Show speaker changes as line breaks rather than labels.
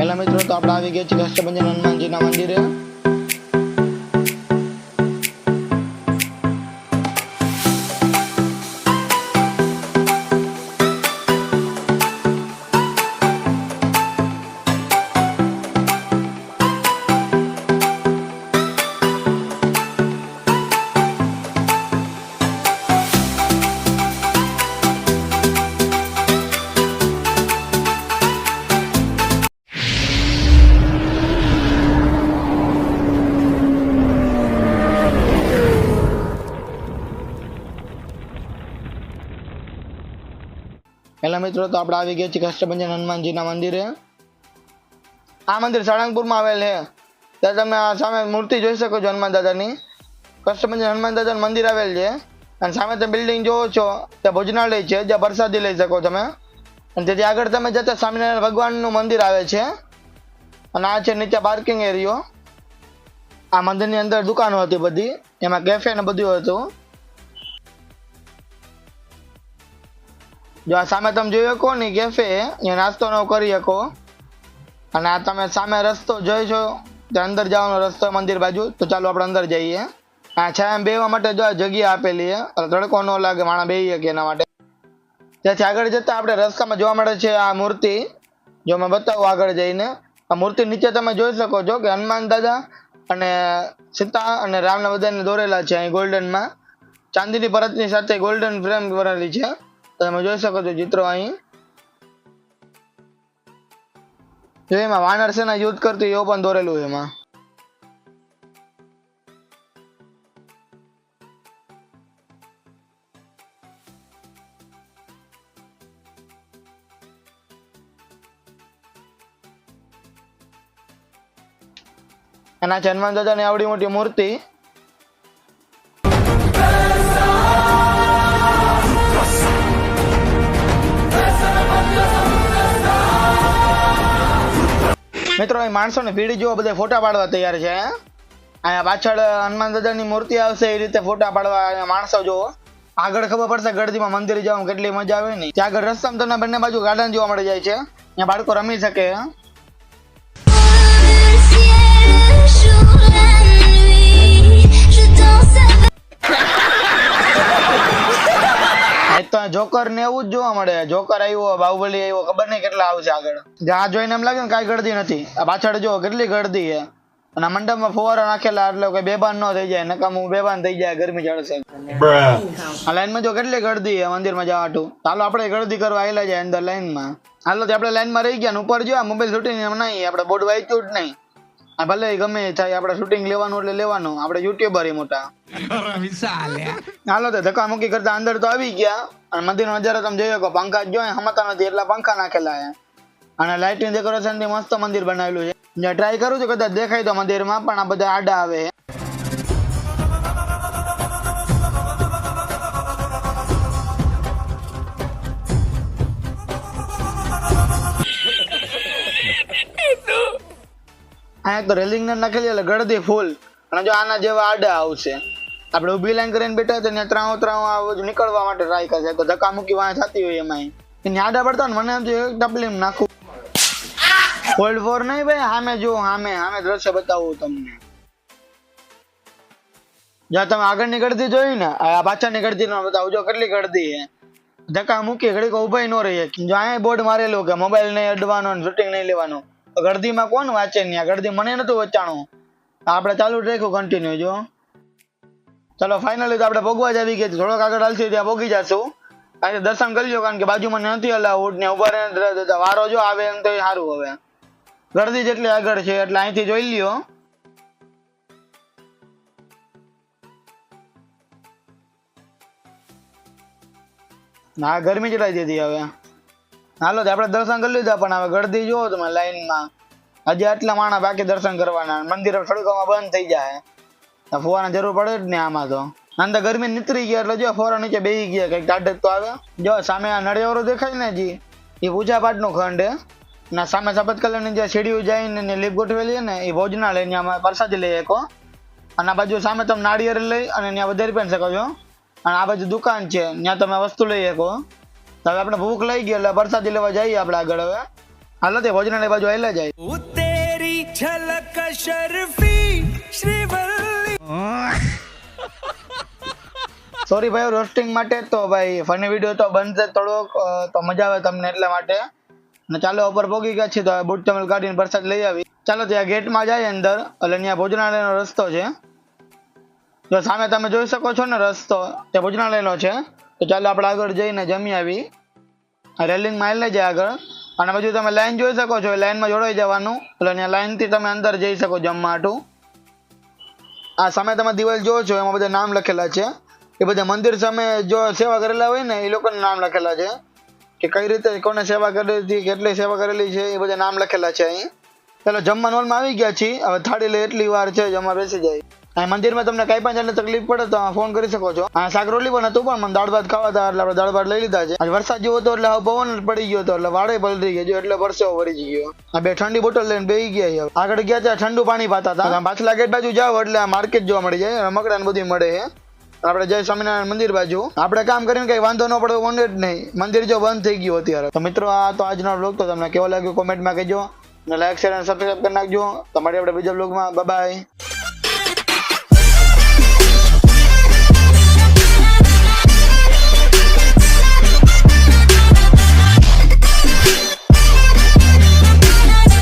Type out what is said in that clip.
પહેલા મિત્રો તો આપણે આવી ગયા છીએ કષ્ટભંજન હનુમાનજીના મંદિરે. પહેલા મિત્રો, તો આપણે આવી ગયા છીએ કષ્ટભંજન હનુમાનજીના મંદિરે. આ મંદિર સાળંગપુરમાં આવેલ છે. ત્યાં તમે આ સામે મૂર્તિ જોઈ શકો છો હનુમાન દાદાની. કષ્ટભંજન હનુમાન દાદાનું મંદિર આવેલ છે. અને સામે તમે બિલ્ડિંગ જોવો છો ત્યાં ભોજનાલય છે, જ્યાં પ્રસાદી લઈ શકો તમે. અને તેથી આગળ તમે જતા સ્વામિનારાયણ ભગવાનનું મંદિર આવે છે. અને આ છે નીચે પાર્કિંગ એરિયો આ મંદિરની અંદર દુકાનો હતી બધી. એમાં કેફે ને બધું હતું. જો આ સામે તમે જોઈ શકો ને કેફે અહીંયા નાસ્તો નો કરી શકો. અને આ તમે સામે રસ્તો જોઈ છો, ત્યાં અંદર જવાનો રસ્તો મંદિર બાજુ. તો ચાલો આપણે અંદર જઈએ. આ છાયા બેવા માટે જો આ જગ્યા આપેલી છે. તડકો ન લાગે માણા બેહી શકે એના માટે. ત્યાંથી આગળ જતા આપણે રસ્તામાં જોવા મળે છે આ મૂર્તિ. જો મેં બતાવું આગળ જઈને. આ મૂર્તિ નીચે તમે જોઈ શકો છો કે હનુમાન દાદા અને સીતા અને રામના બધાને દોરેલા છે અહીં ગોલ્ડનમાં. ચાંદીની પરતની સાથે ગોલ્ડન ફ્રેમ કરેલી છે. તમે જોઈ શકો છો ચિત્રો અહીં. જો એમાં વાનર સેના યુદ્ધ કરતી એવું પણ દોરેલું એમાં. એના જન્મ દાદાની આવડી મોટી મૂર્તિ મિત્રો, એ માણસોની ભીડ જોવા બધા ફોટા પાડવા તૈયાર છે અહીંયા પાછળ હનુમાન દાદાની મૂર્તિ આવશે, એ રીતે ફોટા પાડવા માણસો જોવો આગળ ખબર પડશે ગળદીમાં મંદિર જવાનું કેટલી મજા આવે ને. ત્યાં આગળ રસ્તામાં તમને બંને બાજુ ગાર્ડન જોવા મળી જાય છે. ત્યાં બાળકો રમી શકે આજ તો જોકર ને એવું જ જોવા મળે. જોકર આવ્યો, બાહુબલી આવ્યો, ખબર નહીં કેટલા આવશે આગળ. જ્યાં જોઈને એમ લાગે ને કાંઈ ગળદી નથી. આ પાછળ જો કેટલી ગળદી છે. અને આ મંડપમાં ફુવારા નાખેલા એટલે કોઈ બેભાન ન થઈ જાય. નકામું બેભાન થઈ જાય, ગરમી ચડશે. આ લાઈનમાં જો કેટલી ગળદી છે મંદિરમાં જવાટું ચાલો આપણે ગળદી કરવા આવેલા જાય અંદર લાઈનમાં. હાલો આપણે લાઈનમાં રહી ગયા ને ઉપર જો મોબાઈલ એમ નહીં, આપણે બોર્ડ વાંચ્યું જ નહીં. આ ભલે ગમે એ થાય આપણે શૂટિંગ લેવાનું એટલે લેવાનું. આપણે યુટ્યુબર એ મોટા. હાલો તો ધક્કા મુક્કી કરતા અંદર તો આવી ગયા. અને મંદિરનો નજારો તમે જોયો કે પંખા જ જોઈએ હમતા નથી એટલા પંખા નાખેલા છે. અને લાઇટિંગ ડેકોરેશનથી મસ્ત મંદિર બનાવેલું છે. ટ્રાય કરું છું કદાચ દેખાય તો મંદિરમાં પણ આ બધા આડા આવે. અહીંયા તો રેલિંગ ને નાખેલી એટલે ગળદી ફૂલ અને જો આના જેવા આડા આવશે. આપણે ઊભી લાઈન કરીને બેઠા તો ત્યાં ત્રણ આ નીકળવા માટે ટ્રાય કરશે તો ધક્કા મૂકી વાંચ થતી હોય એમાં એને આડા પડતા ને મને એમ એક ડબલી નાખું. હોલ્ડ ફોર નહીં ભાઈ, સામે જો સામે સામે દ્રશ્ય બતાવું તમને. જ્યાં તમે આગળની ગળદી જોઈ ને, આ પાછળની નીકળતી ન બતાવું, જો કેટલી ગળદી છે. ધક્કા મૂકી ઘડીક ઉભાઈ ન રહીએ. જો અહીંયા બોર્ડ મારેલું કે મોબાઈલ નહીં અડવાનો શૂટિંગ નહીં લેવાનું. ગળદીમાં કોણ વાંચે ને ગળદી મને નતું વચાણું. આપણે ચાલુ રાખ્યું કન્ટિન્યુ જો. ચલો ફાઇનલી તો આપણે ભોગવા જ આવી ગયા. થોડોક આગળ હાલશે, ત્યાં ભોગી જશું. આજે દર્શન કરી લો કારણ કે બાજુમાં નથી અલાઉડ ને ઊભા રહે વારો જો આવે એમ તો સારું હવે. ગળદી જેટલી આગળ છે, એટલે અહીંથી જોઈ લ્યો. ના, ગરમી ચડાઈ દીધી હવે. હાલો તો આપણે દર્શન કરી લીધા, પણ હવે ગળદી જુઓ તમે લાઈનમાં. હજી આટલા માણા બાકી દર્શન કરવાના મંદિર સડકોમાં બંધ થઈ જાય. ફુવાના જરૂર પડે જ ને આમાં તો. અંદર ગરમી નીતરી ગયા એટલે જો ફોરા નીચે બેસી ગયા, કંઈક ટાઢક તો આવે. જો સામે આ નળિયાવાળો દેખાય ને જી એ પૂજા પાઠનું ખંડ. ના, સામે સફેદ કલરની જે સીડીઓ જાય ને લીપ ગોઠવેલી ને, એ ભોજના લઈને આમાં પ્રસાદી લઈ શકો. અને આ બાજુ સામે તમે નાળિયેર લઈ અને ત્યાં વધારી પણ શકો છો. અને આ બાજુ દુકાન છે, ત્યાં તમે વસ્તુ લઈ શકો. હવે આપણે ભૂખ લઈ ગઈ એટલે વરસાદી લેવા જઈએ આપણે આગળ હવે. હાલો તે ભોજનાલય બાજુ આવેલા જાય.
ઉતેરી છલક શરફી શ્રીવલ્લી.
સોરી ભાઈ રોસ્ટિંગ માટે તો ભાઈ ફની વીડિયો તો બનશે થોડોક તો મજા આવે તમને એટલા માટે. ને ચાલો ઉપર ભોગી ગયા છે તો બુટ ચમલ કાઢીને વરસાદ લઈ આવી. ચાલો ત્યાં ગેટમાં જાય અંદર એટલે ત્યાં ભોજનાલયનો રસ્તો છે. જો સામે તમે જોઈ શકો છો ને રસ્તો તે ભોજનાલયનો છે. તો ચાલો આપણે આગળ જઈને જમી આવી. રેલિંગ માઇલ જાય આગળ. અને પછી તમે લાઈન જોઈ શકો છો, એ લાઈનમાં જોડાઈ જવાનું. એટલે ત્યાં લાઈનથી તમે અંદર જઈ શકો જમવાટું આ સામે તમે દિવાલ જોવો છો, એમાં બધા નામ લખેલા છે. એ બધા મંદિર સામે જો સેવા કરેલા હોય ને, એ લોકોના નામ લખેલા છે. કે કઈ રીતે, કોને સેવા કરેલી હતી, કેટલી સેવા કરેલી છે, એ બધા નામ લખેલા છે અહીં. ચાલો જમવાનું હોલમાં આવી ગયા છીએ. હવે થાળી લે, એટલી વાર છે, જમવા બેસી જાય. મંદિરમાં તમને કઈ પણ જાતની તકલીફ પડે તો ફોન કરી શકો છો. આ શાક રોટલી પણ હતું, પણ મને દાળ ભાત ખાવા હતા એટલે આપણે દાળ ભાત લઈ લીધા છે. આજે વરસાદ જેવો હતો એટલે હવે પવન પડી ગયો હતો એટલે વાડે પલટી ગયો એટલે પરસેવો વળી ગયો. આ બે ઠંડી બોટલ લઈને બેસી ગયા છે આગળ ગયા ત્યાં ઠંડુ પાણી પાતા હતા. પાછલા ગેટ બાજુ જાઓ એટલે આ માર્કેટ જોવા મળી જાય રમકડા ને બધી મળે છે. આપણે જય સ્વામિનારાયણ મંદિર બાજુ. આપણે કામ કરીને કઈ વાંધો ન પડે વંડે જ નહીં. મંદિર જો બંધ થઈ ગયું અત્યારે. તો મિત્રો, આ તો આજનો બ્લોગ તો તમને કેવો લાગ્યો? કોમેન્ટમાં કહેજો. લાઈક શેર અને સબસ્ક્રાઈબ કરી નાખજો. તમારી આપણે બીજા બ્લોગમાં બાય